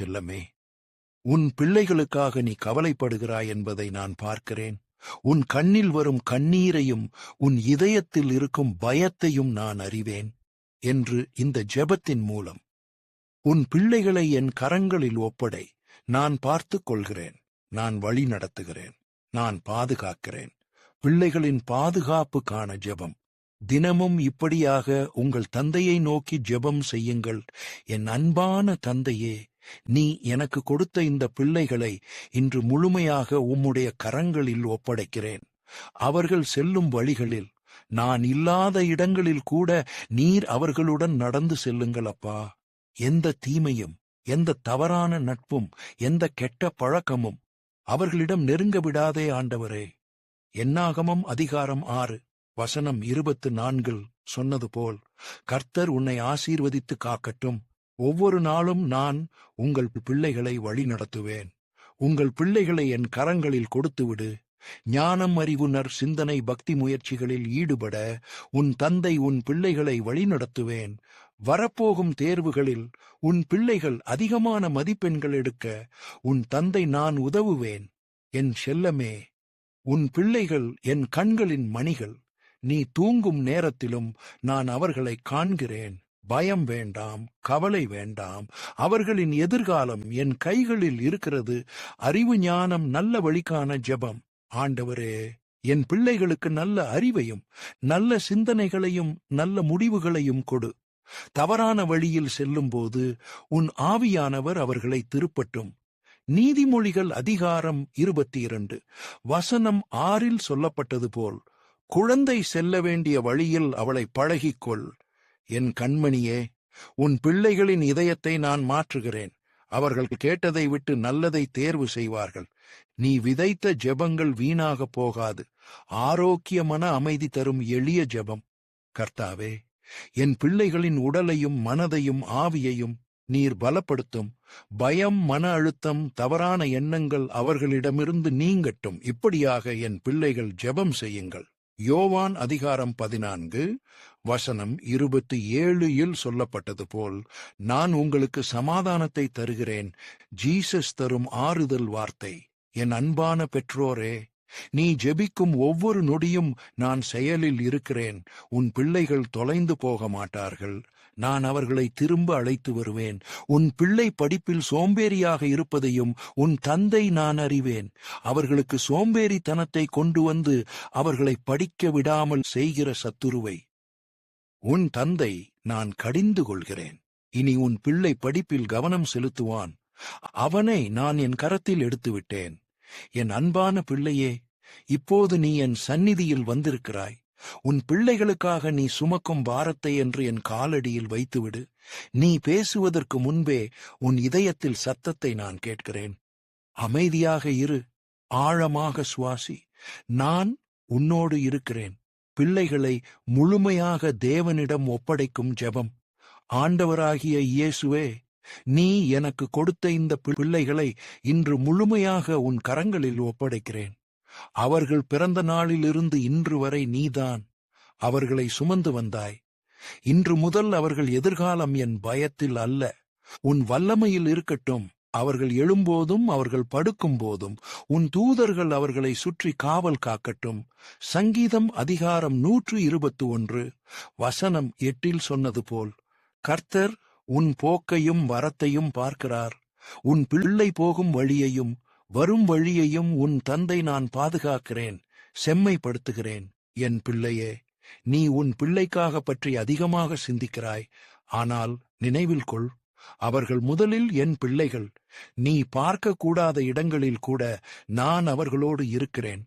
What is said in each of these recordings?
செல்லமே. உன் பிள்ளைகளுக்காக நீ கவலைப்படுகிறாய் என்பதை நான் பார்க்கிறேன். உன் கண்ணில் வரும் கண்ணீரையும் உன் இதயத்தில் இருக்கும் பயத்தையும் நான் அறிவேன் என்று இந்த ஜெபத்தின் மூலம். உன் பிள்ளைகளை என் கரங்களில் ஒப்படை. நான் பார்த்துக் கொள்கிறேன். நான் வழி நடத்துகிறேன். நான் பாதுகாக்கிறேன். பிள்ளைகளின் பாதுகாப்பு காண ஜெபம். தினமும் இப்படியாக உங்கள் தந்தையை நோக்கி ஜெபம் செய்யுங்கள். என் அன்பான தந்தையே நீ எனக்கு கொடுத்த இந்த பிள்ளைகளை இன்று முழுமையாக உம்முடைய கரங்களில் ஒப்படைக்கிறேன். அவர்கள் செல்லும் வழிகளில் நான் இல்லாத இடங்களில் கூட நீர் அவர்களுடன் நடந்து செல்லுங்கள் அப்பா. எந்த தீமையும் எந்த தவறான நட்பும் எந்த கெட்ட பழக்கமும் அவர்களிடம் நெருங்க விடாதே ஆண்டவரே. என்னாகமம் அதிகாரம் ஆறு வசனம் இருபத்து நான்கில் சொன்னது போல் கர்த்தர் உன்னை ஆசீர்வதித்து காக்கட்டும். ஒவ்வொரு நாளும் நான் உங்கள் பிள்ளைகளை வழி நடத்துவேன். உங்கள் பிள்ளைகளை என் கரங்களில் கொடுத்துவிடு. ஞானம் அறிவுணர் சிந்தனை பக்தி முயற்சிகளில் ஈடுபட உன் தந்தை உன் பிள்ளைகளை வழிநடத்துவேன் வரப்போகும் தேர்வுகளில் உன் பிள்ளைகள் அதிகமான மதிப்பெண்கள் எடுக்க உன் தந்தை நான் உதவுவேன். என் செல்லமே உன் பிள்ளைகள் என் கண்களின் மணிகள். நீ தூங்கும் நேரத்திலும் நான் அவர்களை காண்கிறேன். பயம் வேண்டாம் கவலை வேண்டாம். அவர்களின் எதிர்காலம் என் கைகளில் இருக்கிறது. அறிவு ஞானம் நல்ல வழிக்கான ஜெபம். ஆண்டவரே என் பிள்ளைகளுக்கு நல்ல அறிவையும் நல்ல சிந்தனைகளையும் நல்ல முடிவுகளையும் கொடு. தவறான வழியில் செல்லும்போது உன் ஆவியானவர் அவர்களை திருப்பட்டும். நீதிமொழிகள் அதிகாரம் இருபத்தி இரண்டு வசனம் ஆறில் சொல்லப்பட்டது போல் குழந்தை செல்ல வேண்டிய வழியில் அவளை பழகிக்கொள். என் கண்மணியே உன் பிள்ளைகளின் இதயத்தை நான் மாற்றுகிறேன். அவர்கள் கேட்டதை விட்டு நல்லதை தேர்வு செய்வார்கள். நீ விதைத்த ஜெபங்கள் வீணாகப் போகாது. ஆரோக்கியமான அமைதி தரும் எளிய ஜெபம். கர்த்தாவே என் பிள்ளைகளின் உடலையும் மனதையும் ஆவியையும் நீர் பலப்படுத்தும். பயம் மன அழுத்தம் தவறான எண்ணங்கள் அவர்களிடமிருந்து நீங்கட்டும். இப்படியாக என் பிள்ளைகள் ஜெபம் செய்யுங்கள். யோவான் அதிகாரம் பதினான்கு வசனம் இருபத்தி ஏழு இல் சொல்லப்பட்டது போல் நான் உங்களுக்கு சமாதானத்தை தருகிறேன். ஜீசஸ் தரும் ஆறுதல் வார்த்தை என் அன்பான பெற்றோரே நீ ஜெபிக்கும் ஒவ்வொரு நொடியும் நான் செயலில் இருக்கிறேன். உன் பிள்ளைகள் தொலைந்து போக மாட்டார்கள். நான் அவர்களை திரும்ப அழைத்து வருவேன். உன் பிள்ளை படிப்பில் சோம்பேறியாக இருப்பதையும் உன் தந்தை நான் அறிவேன். அவர்களுக்கு சோம்பேறித்தனத்தை கொண்டு வந்து அவர்களை படிக்க விடாமல் செய்கிற சத்துருவை. உன் தந்தை நான் கடிந்து கொள்கிறேன். இனி உன் பிள்ளை படிப்பில் கவனம் செலுத்துவான். அவனை நான் என் கரத்தில் எடுத்துவிட்டேன். என் அன்பான பிள்ளையே இப்போது நீ என் சந்நிதியில் வந்திருக்கிறாய். உன் பிள்ளைகளுக்காக நீ சுமக்கும் பாரத்தை என்று என் காலடியில் வைத்துவிடு. நீ பேசுவதற்கு முன்பே உன் இதயத்தில் சத்தத்தை நான் கேட்கிறேன். அமைதியாக இரு. ஆழமாக சுவாசி. நான் உன்னோடு இருக்கிறேன். பிள்ளைகளை முழுமையாக தேவனிடம் ஒப்படைக்கும் ஜெபம். ஆண்டவராகிய இயேசுவே நீ எனக்கு கொடுத்த இந்த பிள்ளைகளை இன்று முழுமையாக உன் கரங்களில் ஒப்படைக்கிறேன். அவர்கள் பிறந்த நாளிலிருந்து இன்று வரை நீதான். அவர்களை சுமந்து வந்தாய். இன்று முதல் அவர்கள் எதிர்காலம் என் பயத்தில் அல்ல. உன் வல்லமையில் இருக்கட்டும். அவர்கள் எழும்போதும் அவர்கள் படுக்கும் போதும் உன் தூதர்கள் அவர்களை சுற்றி காவல் காக்கட்டும். சங்கீதம் அதிகாரம் நூற்று இருபத்து ஒன்று. வசனம் எட்டில் சொன்னது போல் கர்த்தர் உன் போக்கையும் வரத்தையும் பார்க்கிறார். உன் பிள்ளை போகும் வழியையும் வரும் வழியையும் உன் தந்தை நான் பாதுகாக்கிறேன் செம்மைப்படுத்துகிறேன். என் பிள்ளையே நீ உன் பிள்ளைக்காக பற்றி அதிகமாக சிந்திக்கிறாய். ஆனால் நினைவில் கொள் அவர்கள் முதலில் என் பிள்ளைகள். நீ பார்க்கக்கூடாத இடங்களில் கூட நான் அவர்களோடு இருக்கிறேன்.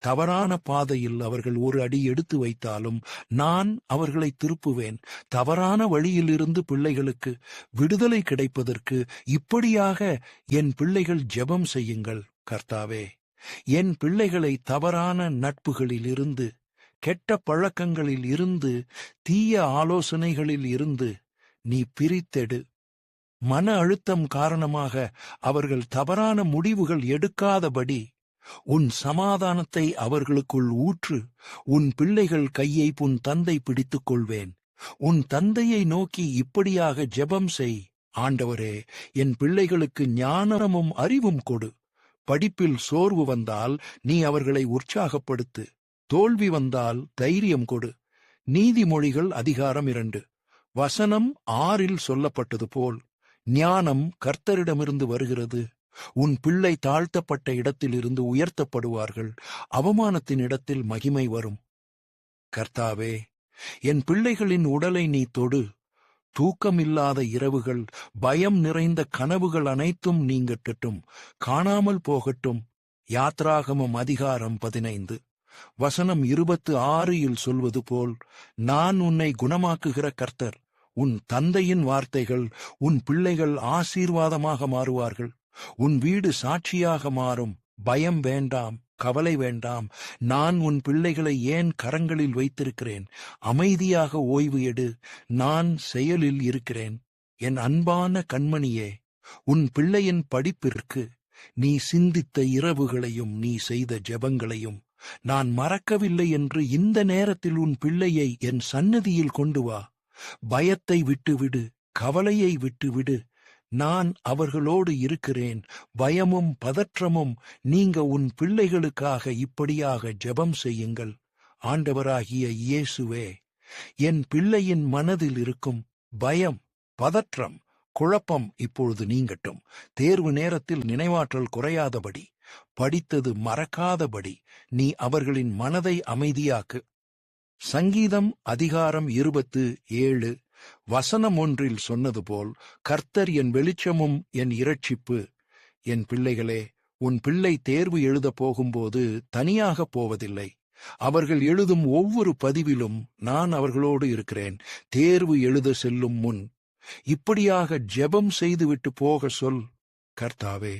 தவறான பாதையில் அவர்கள் ஒரு அடி எடுத்து வைத்தாலும் நான் அவர்களை திருப்புவேன். தவறான வழியிலிருந்து பிள்ளைகளுக்கு விடுதலை கிடைப்பதற்கு இப்படியாக என் பிள்ளைகள் ஜெபம் செய்யுங்கள் கர்த்தாவே. என் பிள்ளைகளை தவறான நட்புகளில் இருந்து கெட்ட பழக்கங்களில் இருந்து தீய ஆலோசனைகளில் இருந்து நீ பிரித்தெடு. மன அழுத்தம் காரணமாக அவர்கள் தவறான முடிவுகள் எடுக்காதபடி உன் சமாதானத்தை அவர்களுக்குள் ஊற்று உன் பிள்ளைகள் கையை உன் தந்தை பிடித்துக் கொள்வேன். உன் தந்தையை நோக்கி இப்படியாக ஜெபம் செய். ஆண்டவரே என் பிள்ளைகளுக்கு ஞானமும் அறிவும் கொடு. படிப்பில் சோர்வு வந்தால் நீ அவர்களை உற்சாகப்படுத்து. தோல்வி வந்தால் தைரியம் கொடு. நீதிமொழிகள் அதிகாரம் இரண்டு. வசனம் ஆறில் சொல்லப்பட்டது போல் ஞானம் கர்த்தரிடமிருந்து வருகிறது. உன் பிள்ளை தாழ்த்தப்பட்ட இடத்திலிருந்து உயர்த்தப்படுவார்கள். அவமானத்தின் இடத்தில் மகிமை வரும். கர்த்தாவே என் பிள்ளைகளின் உடலை நீ தொடு. தூக்கமில்லாத இரவுகள் பயம் நிறைந்த கனவுகள் அனைத்தும் நீங்கட்டும். காணாமல் போகட்டும். யாத்ராகமம் அதிகாரம் பதினைந்து. வசனம் இருபத்து ஆறில் சொல்வது போல் நான் உன்னை குணமாக்குகிற கர்த்தர். உன் தந்தையின் வார்த்தைகள் உன் பிள்ளைகள் ஆசீர்வாதமாக மாறுவார்கள். உன் வீடு சாட்சியாக மாறும். பயம் வேண்டாம் கவலை வேண்டாம். நான் உன் பிள்ளைகளை ஏன் கரங்களில் வைத்திருக்கிறேன்? அமைதியாக ஓய்வு எடு. நான் செயலில் இருக்கிறேன். என் அன்பான கண்மணியே உன் பிள்ளையின் படிப்பிற்கு நீ சிந்தித்த இரவுகளையும் நீ செய்த ஜெபங்களையும் நான் மறக்கவில்லை என்று இந்த நேரத்தில் உன் பிள்ளையை என் சன்னதியில் கொண்டு வா. பயத்தை விட்டுவிடு கவலையை விட்டுவிடு. நான் அவர்களோடு இருக்கிறேன். பயமும் பதற்றமும் நீங்க உன் பிள்ளைகளுக்காக இப்படியாக ஜெபம் செய்யுங்கள். ஆண்டவராகிய இயேசுவே என் பிள்ளையின் மனதில் இருக்கும் பயம் பதற்றம் குழப்பம் இப்பொழுது நீங்கட்டும். தேர்வு நேரத்தில் நினைவாற்றல் குறையாதபடி படித்தது மறக்காதபடி நீ அவர்களின் மனதை அமைதியாக்கு. சங்கீதம் அதிகாரம் இருபத்து ஏழு வசனம் ஒன்றில் சொன்னது போல் கர்த்தர் என் வெளிச்சமும் என் இரட்சிப்பு. என் பிள்ளைகளே உன் பிள்ளை தேர்வு எழுதப் போகும்போது தனியாகப் போவதில்லை. அவர்கள் எழுதும் ஒவ்வொரு பதிவிலும் நான் அவர்களோடு இருக்கிறேன். தேர்வு எழுத செல்லும் முன். இப்படியாக ஜெபம் செய்துவிட்டு போக சொல் கர்த்தாவே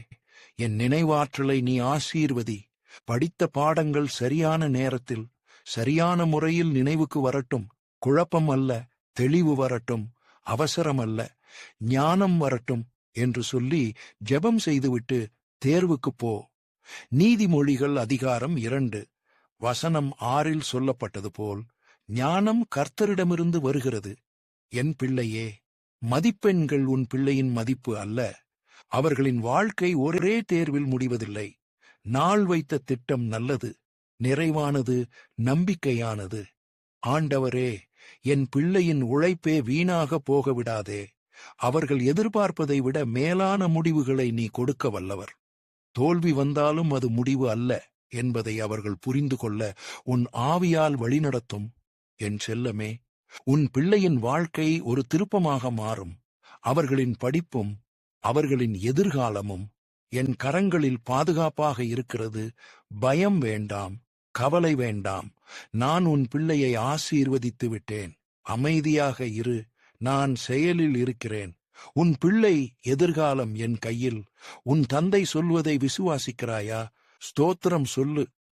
என் நினைவாற்றலை நீ ஆசீர்வதி. படித்த பாடங்கள் சரியான நேரத்தில் சரியான முறையில் நினைவுக்கு வரட்டும். குழப்பம் அல்ல. தெளிவு வரட்டும் அவசரம் அல்ல ஞானம் வரட்டும் என்று சொல்லி ஜெபம் செய்துவிட்டு தேர்வுக்குப் போ. நீதிமொழிகள் அதிகாரம் இரண்டு. வசனம் ஆறில் சொல்லப்பட்டது போல் ஞானம் கர்த்தரிடமிருந்து வருகிறது. என் பிள்ளையே மதிப்பெண்கள் உன் பிள்ளையின் மதிப்பு அல்ல. அவர்களின் வாழ்க்கை ஒரே தேர்வில் முடிவதில்லை. நாள் வைத்த திட்டம் நல்லது நிறைவானது நம்பிக்கையானது. ஆண்டவரே என் பிள்ளையின் உழைப்பே வீணாக போக விடாதே அவர்கள் எதிர்பார்ப்பதை விட மேலான முடிவுகளை நீ கொடுக்க வல்லவர். தோல்வி வந்தாலும் அது முடிவு அல்ல என்பதை அவர்கள் புரிந்து கொள்ள உன் ஆவியால் வழிநடத்தும். என் செல்லமே உன் பிள்ளையின் வாழ்க்கை ஒரு திருப்பமாக மாறும். அவர்களின் படிப்பும் அவர்களின் எதிர்காலமும் என் கரங்களில் பாதுகாப்பாக இருக்கிறது. பயம் வேண்டாம். கவலை வேண்டாம். நான் உன் பிள்ளையை ஆசீர்வதித்து விட்டேன். அமைதியாக இரு. நான் செயலில் இருக்கிறேன். உன் பிள்ளை எதிர்காலம் என் கையில். உன் தந்தை சொல்வதை விசுவாசிக்கிறாயா? ஸ்தோத்திரம் சொல்லு.